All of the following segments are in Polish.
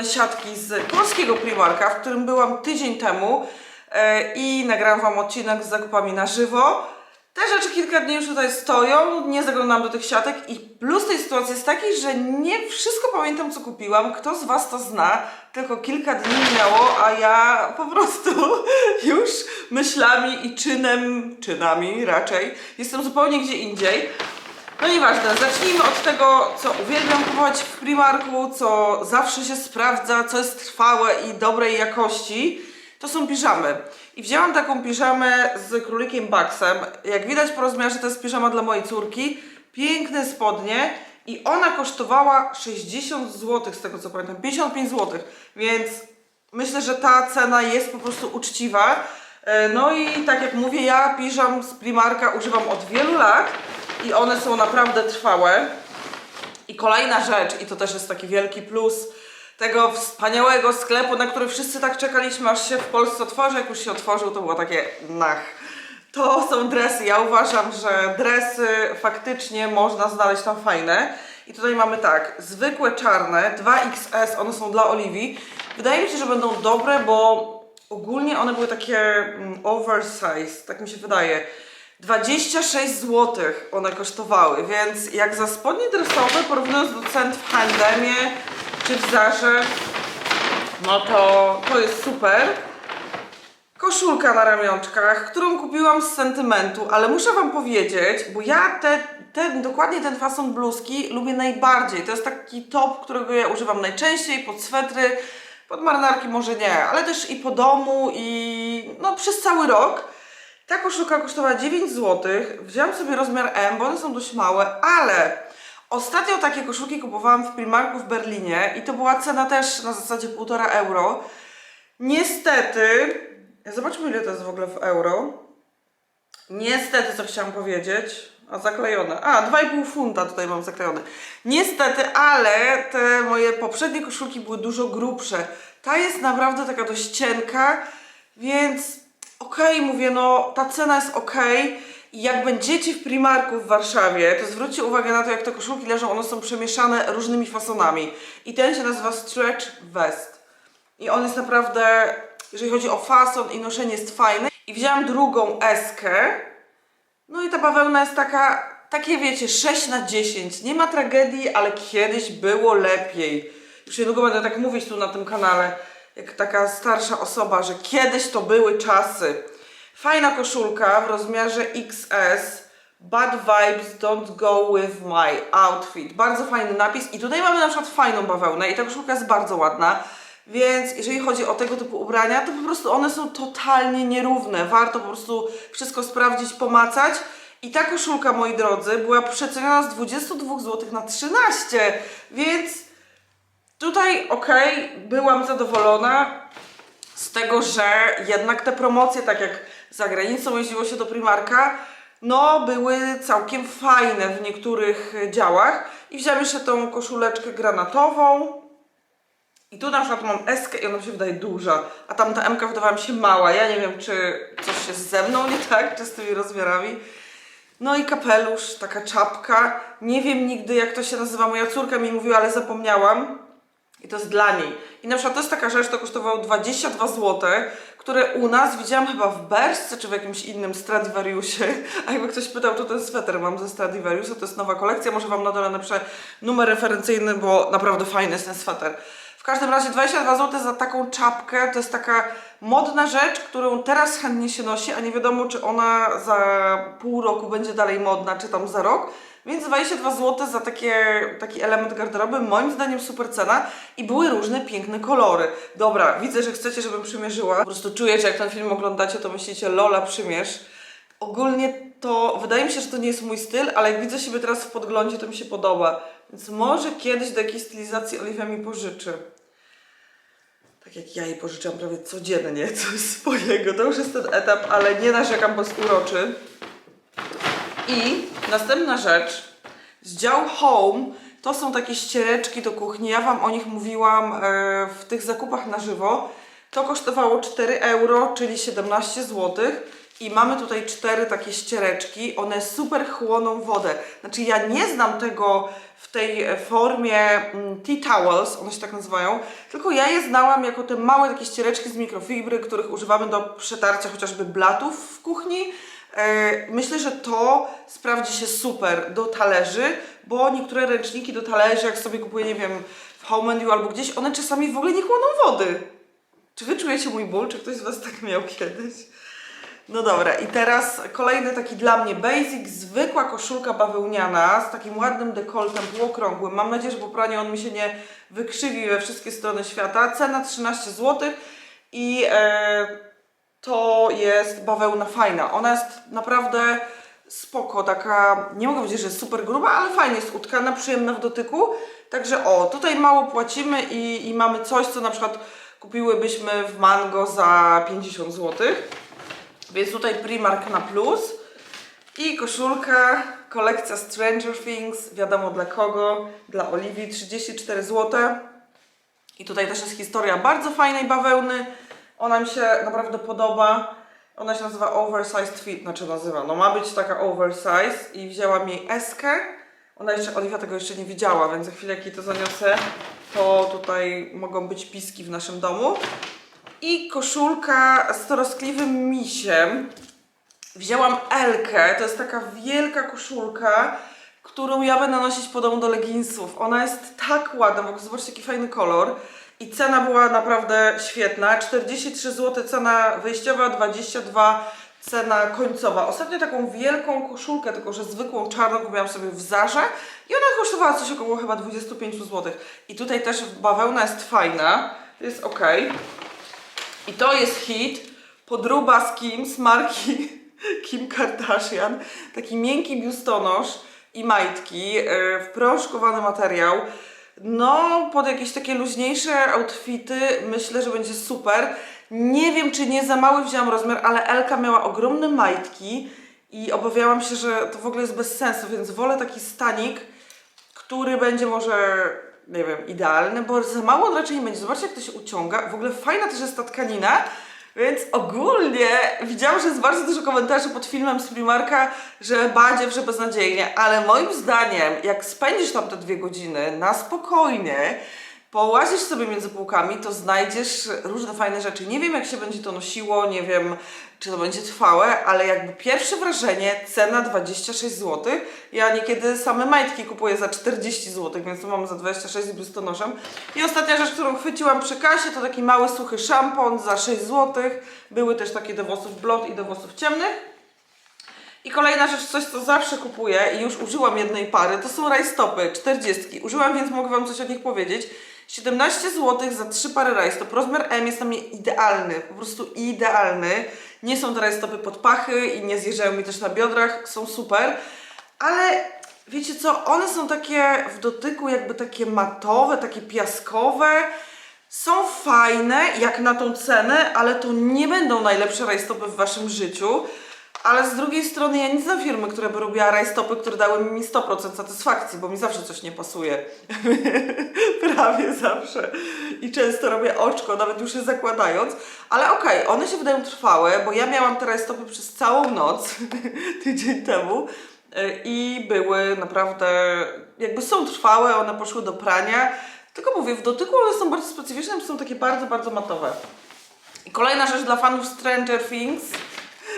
podobne siatki z polskiego Primarka, w którym byłam tydzień temu e, i nagrałam Wam odcinek z zakupami na żywo. Te rzeczy kilka dni już tutaj stoją, nie zaglądam do tych siatek i plus tej sytuacji jest taki, że nie wszystko pamiętam co kupiłam. Kto z Was to zna? Tylko kilka dni minęło, a ja po prostu już myślami i czynem, czynami raczej, jestem zupełnie gdzie indziej. No nieważne, zacznijmy od tego, co uwielbiam kupować w Primarku, co zawsze się sprawdza, co jest trwałe i dobrej jakości. To są piżamy. I wzięłam taką piżamę z królikiem Baxem. Jak widać po rozmiarze, to jest piżama dla mojej córki. Piękne spodnie. I ona kosztowała 60 zł, z tego co pamiętam, 55 zł. Więc myślę, że ta cena jest po prostu uczciwa. E, No i tak jak mówię, ja piżam z Primarka używam od wielu lat i one są naprawdę trwałe. I kolejna rzecz, i to też jest taki wielki plus tego wspaniałego sklepu, na który wszyscy tak czekaliśmy, aż się w Polsce otworzy. Jak już się otworzył, to było takie nach. To są dresy. Ja uważam, że dresy faktycznie można znaleźć tam fajne. I tutaj mamy tak, zwykłe czarne, 2XS, one są dla Oliwii. Wydaje mi się, że będą dobre, bo ogólnie one były takie mm, oversize, tak mi się wydaje. 26 zł one kosztowały, więc jak za spodnie dresowe, porównując do cen w H&M'ie czy w Zarze, no to to jest super. Koszulka na ramionczkach, którą kupiłam z sentymentu, ale muszę Wam powiedzieć, bo ja te, ten, dokładnie ten fason bluzki lubię najbardziej. To jest taki top, którego ja używam najczęściej pod swetry, pod marynarki może nie, ale też i po domu i no przez cały rok. Ta koszulka kosztowała 9 zł. Wziąłam sobie rozmiar M, bo one są dość małe, ale ostatnio takie koszulki kupowałam w Primarku w Berlinie i to była cena też na zasadzie 1,5 euro. Niestety, zobaczmy ile to jest w ogóle w euro. Niestety, co chciałam powiedzieć. A zaklejone. A, 2,5 funta tutaj mam zaklejone. Niestety, ale te moje poprzednie koszulki były dużo grubsze. Ta jest naprawdę taka dość cienka, więc okej, mówię, no ta cena jest okej. I jak będziecie w Primarku w Warszawie, to zwróćcie uwagę na to, jak te koszulki leżą, one są przemieszane różnymi fasonami. I ten się nazywa Stretch Vest. I on jest naprawdę, jeżeli chodzi o fason i noszenie, jest fajny. I wzięłam drugą eskę. No i ta bawełna jest taka, takie wiecie, 6 na 10. Nie ma tragedii, ale kiedyś było lepiej. Już niedługo będę tak mówić tu na tym kanale, jak taka starsza osoba, że kiedyś to były czasy. Fajna koszulka w rozmiarze XS. Bad vibes don't go with my outfit. Bardzo fajny napis. I tutaj mamy na przykład fajną bawełnę i ta koszulka jest bardzo ładna. Więc jeżeli chodzi o tego typu ubrania, to po prostu one są totalnie nierówne. Warto po prostu wszystko sprawdzić, pomacać. I ta koszulka, moi drodzy, była przeceniona z 22 zł na 13, więc tutaj okej, byłam zadowolona z tego, że jednak te promocje, tak jak za granicą jeździło się do Primarka, no były całkiem fajne w niektórych działach. I wziąłem jeszcze tą koszuleczkę granatową. I tu na przykład mam eskę i ona się wydaje duża, a tamta MK wydawała mi się mała. Ja nie wiem, czy coś jest ze mną nie tak, czy z tymi rozmiarami. No i kapelusz, taka czapka. Nie wiem nigdy jak to się nazywa. Moja córka mi mówiła, ale zapomniałam. I to jest dla niej. I na przykład to jest taka rzecz, to kosztowało 22 zł, które u nas widziałam chyba w Berszce czy w jakimś innym Stradivariusie. A jakby ktoś pytał, to ten sweter mam ze Stradivariusa, to jest nowa kolekcja. Może Wam na dole napiszę numer referencyjny, bo naprawdę fajny jest ten sweter. W każdym razie 22 zł za taką czapkę to jest taka modna rzecz, którą teraz chętnie się nosi, a nie wiadomo, czy ona za pół roku będzie dalej modna, czy tam za rok. Więc 22 zł za takie, taki element garderoby, moim zdaniem super cena i były różne piękne kolory. Dobra, widzę, że chcecie, żebym przymierzyła. Po prostu czuję, że jak ten film oglądacie, to myślicie, Lola, przymierz. Ogólnie to wydaje mi się, że to nie jest mój styl, ale jak widzę siebie teraz w podglądzie, to mi się podoba. Więc może kiedyś do jakiejś stylizacji Oliwia mi pożyczy. Tak jak ja jej pożyczam prawie codziennie coś swojego. To już jest ten etap, ale nie narzekam, bo jest uroczy. I następna rzecz, z dział Home, to są takie ściereczki do kuchni. Ja Wam o nich mówiłam e, w tych zakupach na żywo. To kosztowało 4 euro, czyli 17 zł. I mamy tutaj cztery takie ściereczki. One super chłoną wodę. Znaczy ja nie znam tego w tej formie mm, tea towels, one się tak nazywają, tylko ja je znałam jako te małe takie ściereczki z mikrofibry, których używamy do przetarcia chociażby blatów w kuchni. E, Myślę, że to sprawdzi się super do talerzy, bo niektóre ręczniki do talerzy, jak sobie kupuję, nie wiem, w Home and You albo gdzieś, one czasami w ogóle nie chłoną wody. Czy wy czujecie mój ból? Czy ktoś z Was tak miał kiedyś? No dobra, i teraz kolejny taki dla mnie basic, zwykła koszulka bawełniana z takim ładnym dekoltem półokrągłym. Mam nadzieję, że po praniu on mi się nie wykrzywi we wszystkie strony świata. Cena 13 zł i e, to jest bawełna fajna. Ona jest naprawdę spoko, taka, nie mogę powiedzieć, że jest super gruba, ale fajnie jest utkana, przyjemna w dotyku. Także o, tutaj mało płacimy i, i mamy coś, co na przykład kupiłybyśmy w Mango za 50 zł. Więc tutaj Primark na plus. I koszulka, kolekcja Stranger Things, wiadomo dla kogo, dla Oliwii, 34 zł. I tutaj też jest historia bardzo fajnej bawełny. Ona mi się naprawdę podoba. Ona się nazywa Oversized Fit, znaczy nazywa, no ma być taka oversize i wzięłam jej eskę. Ona jeszcze, Oliwia tego jeszcze nie widziała, więc za chwilę jak jej to zaniosę, to tutaj mogą być piski w naszym domu. I koszulka z troskliwym misiem. Wzięłam Elkę, to jest taka wielka koszulka, którą ja będę nosić po domu do leginsów. Ona jest tak ładna, ogóle zobaczcie jaki fajny kolor. I cena była naprawdę świetna. 43 zł cena wyjściowa, 22 cena końcowa. Ostatnio taką wielką koszulkę, tylko że zwykłą czarną kupiłam sobie w Zarze i ona kosztowała coś około chyba 25 zł. I tutaj też bawełna jest fajna, jest ok. I to jest hit. Podróba z Kim, z marki Kim Kardashian. Taki miękki biustonosz i majtki, yy, wprążkowany materiał. No, pod jakieś takie luźniejsze outfity myślę, że będzie super. Nie wiem, czy nie za mały wzięłam rozmiar, ale Elka miała ogromne majtki i obawiałam się, że to w ogóle jest bez sensu, więc wolę taki stanik, który będzie może, nie wiem, idealny, bo za mało on raczej nie będzie. Zobaczcie, jak to się uciąga. W ogóle fajna też jest ta tkanina, więc ogólnie widziałam, że jest bardzo dużo komentarzy pod filmem z Primarka, że badziew, że beznadziejnie, ale moim zdaniem, jak spędzisz tam te dwie godziny na spokojnie, połazisz sobie między półkami, to znajdziesz różne fajne rzeczy. Nie wiem, jak się będzie to nosiło, nie wiem, czy to będzie trwałe, ale jakby pierwsze wrażenie, cena 26 zł. Ja niekiedy same majtki kupuję za 40 zł, więc tu mam za 26 z biustonoszem. I ostatnia rzecz, którą chwyciłam przy kasie, to taki mały, suchy szampon za 6 zł. Były też takie do włosów blond i do włosów ciemnych. I kolejna rzecz, coś co zawsze kupuję i już użyłam jednej pary, to są rajstopy 40. Użyłam, więc mogę Wam coś o nich powiedzieć. 17 zł za 3 pary rajstop. Rozmiar M jest na mnie idealny, po prostu idealny. Nie są te rajstopy pod pachy i nie zjeżdżają mi też na biodrach, są super. Ale wiecie co, one są takie w dotyku jakby takie matowe, takie piaskowe. Są fajne jak na tą cenę, ale to nie będą najlepsze rajstopy w Waszym życiu. Ale z drugiej strony ja nie znam firmy, która by robiła rajstopy, które dały mi 100% satysfakcji, bo mi zawsze coś nie pasuje. Prawie zawsze. I często robię oczko, nawet już je zakładając. Ale okej, one się wydają trwałe, bo ja miałam te rajstopy przez całą noc tydzień temu y, i były naprawdę, jakby są trwałe, one poszły do prania. Tylko mówię, w dotyku one są bardzo specyficzne, są takie bardzo, bardzo matowe. I kolejna rzecz dla fanów Stranger Things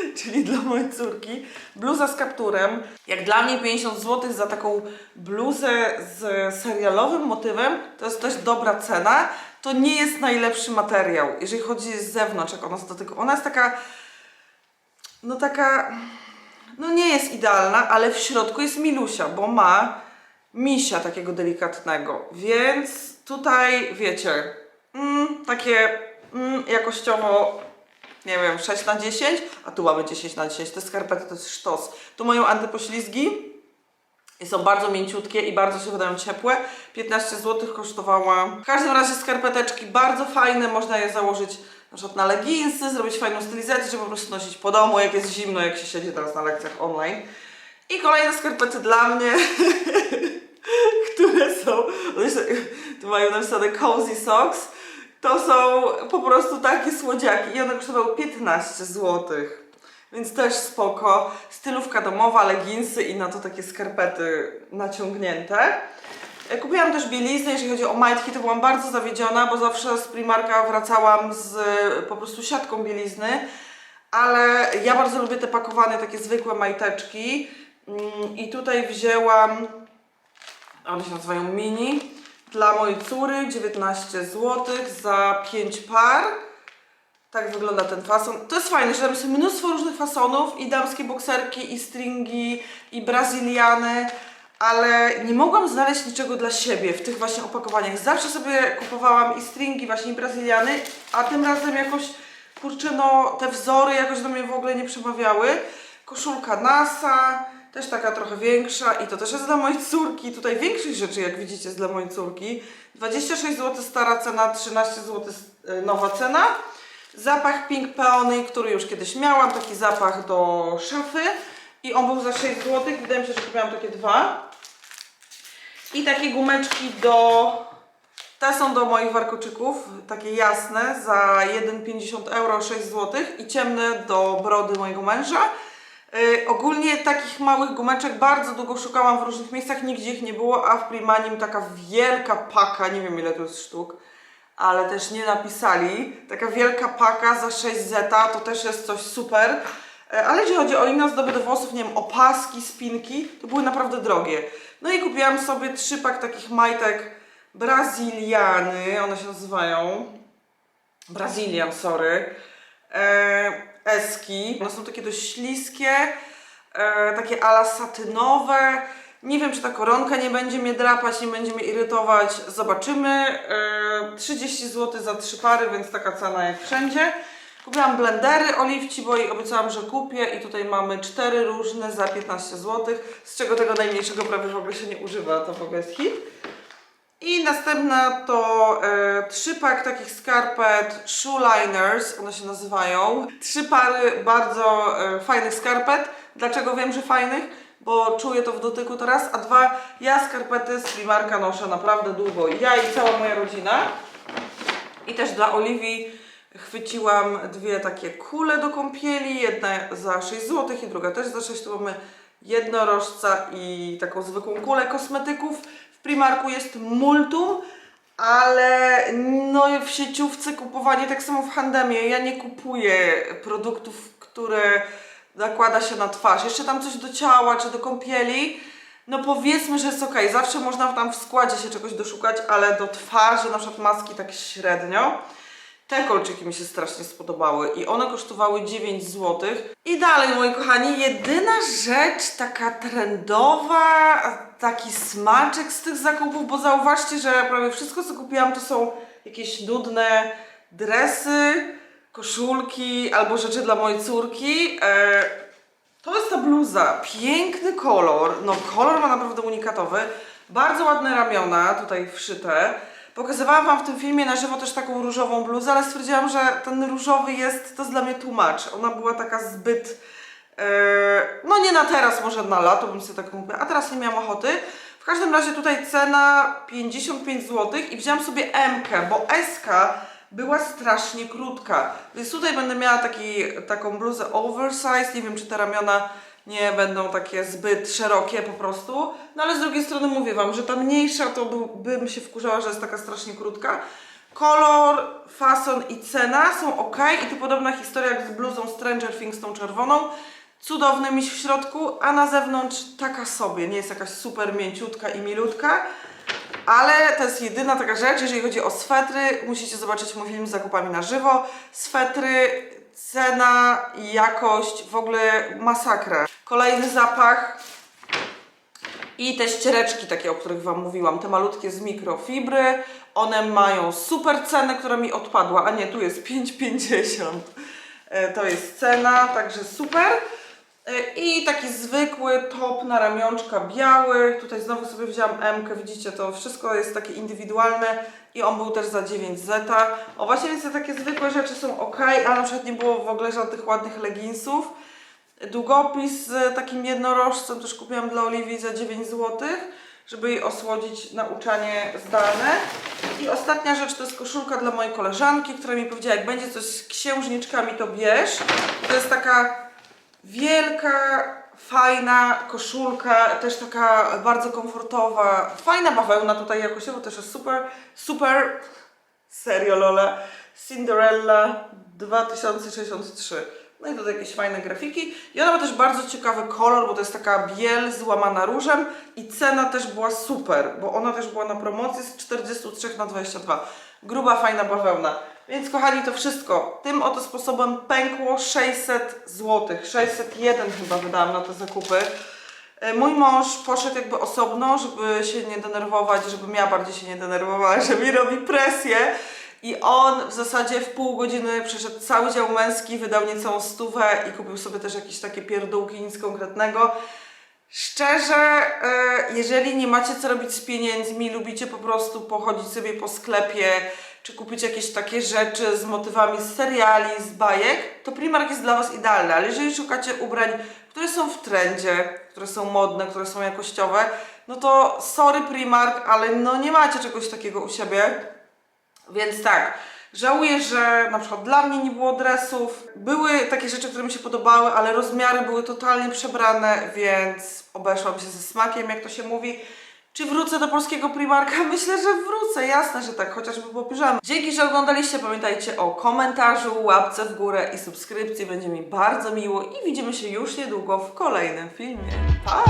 czyli dla mojej córki, bluza z kapturem. Jak dla mnie 50 zł za taką bluzę z serialowym motywem, to jest dość dobra cena. To nie jest najlepszy materiał, jeżeli chodzi z zewnątrz, jak ona z dotyku. Ona jest taka, no taka, no nie jest idealna, ale w środku jest milusia, bo ma misia takiego delikatnego, więc tutaj wiecie, mm, takie mm, jakościowo nie wiem, 6 na 10, a tu mamy 10 na 10. Te skarpety to jest sztos. Tu mają antypoślizgi i są bardzo mięciutkie i bardzo się wydają ciepłe. 15 zł kosztowała. W każdym razie skarpeteczki bardzo fajne, można je założyć na przykład na leginsy, zrobić fajną stylizację, czy po prostu nosić po domu, jak jest zimno, jak się siedzi teraz na lekcjach online. I kolejne skarpety dla mnie, które są, tu mają napisane cozy socks. To są po prostu takie słodziaki i one kosztowały 15 zł. więc też spoko. Stylówka domowa, leginsy i na to takie skarpety naciągnięte. E, Kupiłam też bieliznę, jeżeli chodzi o majtki, to byłam bardzo zawiedziona, bo zawsze z Primarka wracałam z e, po prostu siatką bielizny, ale ja bardzo lubię te pakowane, takie zwykłe majteczki Mm, i tutaj wzięłam, one się nazywają mini, dla mojej córy 19 zł za 5 par. Tak wygląda ten fason. To jest fajne, że tam jest mnóstwo różnych fasonów i damskie bokserki, i stringi, i brazyliany, ale nie mogłam znaleźć niczego dla siebie w tych właśnie opakowaniach. Zawsze sobie kupowałam i stringi, właśnie i brazyliany, a tym razem jakoś, kurczę, no te wzory jakoś do mnie w ogóle nie przemawiały. Koszulka NASA, też taka trochę większa i to też jest dla mojej córki. Tutaj większość rzeczy, jak widzicie, jest dla mojej córki. 26 zł stara cena, 13 zł y, nowa cena. Zapach Pink Peony, który już kiedyś miałam, taki zapach do szafy i on był za 6 zł. Wydaje mi się, że kupiłam takie dwa. I takie gumeczki do... Te są do moich warkoczyków, takie jasne, za 1,50 euro 6 zł i ciemne do brody mojego męża. Yy, ogólnie takich małych gumeczek bardzo długo szukałam w różnych miejscach, nigdzie ich nie było, a w Primanim taka wielka paka, nie wiem ile to jest sztuk, ale też nie napisali. Taka wielka paka za 6 zeta, to też jest coś super. E, Ale jeżeli chodzi o inne ozdoby do włosów, nie wiem, opaski, spinki, to były naprawdę drogie. No i kupiłam sobie trzy pak takich majtek Braziliany, one się nazywają. Brazilian, sorry. E, eski. One są takie dość śliskie, e, takie ala satynowe. Nie wiem, czy ta koronka nie będzie mnie drapać, nie będzie mnie irytować. Zobaczymy. E, 30 zł za trzy pary, więc taka cena jak wszędzie. Kupiłam blendery oliwci, bo jej obiecałam, że kupię i tutaj mamy cztery różne za 15 zł, z czego tego najmniejszego prawie w ogóle się nie używa, to w ogóle jest hit. I następna to e, trzy pak takich skarpet shoe liners, one się nazywają. Trzy pary bardzo e, fajnych skarpet. Dlaczego wiem, że fajnych? Bo czuję to w dotyku teraz. A dwa, ja skarpety z Primarka noszę naprawdę długo. Ja i cała moja rodzina. I też dla Oliwii chwyciłam dwie takie kule do kąpieli. Jedna za 6 zł i druga też za 6. Tu mamy jednorożca i taką zwykłą kulę kosmetyków. Primarku jest multum, ale no w sieciówce kupowanie, tak samo w Handemie, ja nie kupuję produktów, które nakłada się na twarz. Jeszcze tam coś do ciała czy do kąpieli, no powiedzmy, że jest ok. Zawsze można tam w składzie się czegoś doszukać, ale do twarzy, na przykład maski tak średnio. Te kolczyki mi się strasznie spodobały i one kosztowały 9 zł. I dalej, moi kochani, jedyna rzecz taka trendowa, taki smaczek z tych zakupów, bo zauważcie, że prawie wszystko, co kupiłam, to są jakieś nudne dresy, koszulki albo rzeczy dla mojej córki. E, to jest ta bluza. Piękny kolor. No, kolor ma naprawdę unikatowy. Bardzo ładne ramiona tutaj wszyte. Pokazywałam Wam w tym filmie na żywo też taką różową bluzę, ale stwierdziłam, że ten różowy jest, to jest dla mnie tłumacz. Ona była taka zbyt, e, no nie na teraz, może na lato bym sobie tak mówiła, a teraz nie miałam ochoty. W każdym razie tutaj cena 55 zł i wziąłam sobie M, bo S była strasznie krótka. Więc tutaj będę miała taki, taką bluzę oversize, nie wiem czy te ramiona nie będą takie zbyt szerokie po prostu. No ale z drugiej strony mówię Wam, że ta mniejsza to by, bym się wkurzała, że jest taka strasznie krótka. Kolor, fason i cena są ok i tu podobna historia jak z bluzą Stranger Things tą czerwoną. Cudowny miś w środku, a na zewnątrz taka sobie, nie jest jakaś super mięciutka i milutka. Ale to jest jedyna taka rzecz, jeżeli chodzi o swetry, musicie zobaczyć mój film z zakupami na żywo. Swetry, cena jakość, w ogóle masakra. Kolejny zapach i te ściereczki takie, o których Wam mówiłam, te malutkie z mikrofibry. One mają super cenę, która mi odpadła, a nie, tu jest 5,50. E, To jest cena, także super. E, I taki zwykły top na ramionczka biały. Tutaj znowu sobie wzięłam M, widzicie, to wszystko jest takie indywidualne i on był też za 9 zeta. O właśnie, więc te takie zwykłe rzeczy są ok, a na przykład nie było w ogóle żadnych ładnych leginsów. Długopis z takim jednorożcem też kupiłam dla Oliwii za 9 zł, żeby jej osłodzić nauczanie zdalne. I ostatnia rzecz to jest koszulka dla mojej koleżanki, która mi powiedziała, jak będzie coś z księżniczkami, to bierz. To jest taka Wielka, fajna koszulka, też taka bardzo komfortowa, fajna bawełna tutaj jakościowo też jest super, super, serio Lola, Cinderella 2063. No i tutaj jakieś fajne grafiki. I ona ma też bardzo ciekawy kolor, bo to jest taka biel złamana różem i cena też była super, bo ona też była na promocji z 43 na 22. Gruba, fajna bawełna. Więc kochani, to wszystko tym oto sposobem pękło 600 zł. 601 chyba wydałam na te zakupy. E, Mój mąż poszedł jakby osobno, żeby się nie denerwować, żebym ja bardziej się nie denerwowała, że mi robi presję. I on w zasadzie w pół godziny przeszedł cały dział męski, wydał niecałą stówę i kupił sobie też jakieś takie pierdółki, nic konkretnego. Szczerze, e, jeżeli nie macie co robić z pieniędzmi, lubicie po prostu pochodzić sobie po sklepie, czy kupić jakieś takie rzeczy z motywami z seriali, z bajek, to Primark jest dla Was idealny, ale jeżeli szukacie ubrań, które są w trendzie, które są modne, które są jakościowe, no to sorry Primark, ale no nie macie czegoś takiego u siebie. Więc tak, żałuję, że na przykład dla mnie nie było dresów. Były takie rzeczy, które mi się podobały, ale rozmiary były totalnie przebrane, więc obeszłam się ze smakiem, jak to się mówi. Czy wrócę do polskiego Primarka? Myślę, że wrócę, jasne, że tak, chociażby po piżamie. Dzięki, że oglądaliście. Pamiętajcie o komentarzu, łapce w górę i subskrypcji. Będzie mi bardzo miło i widzimy się już niedługo w kolejnym filmie. Pa!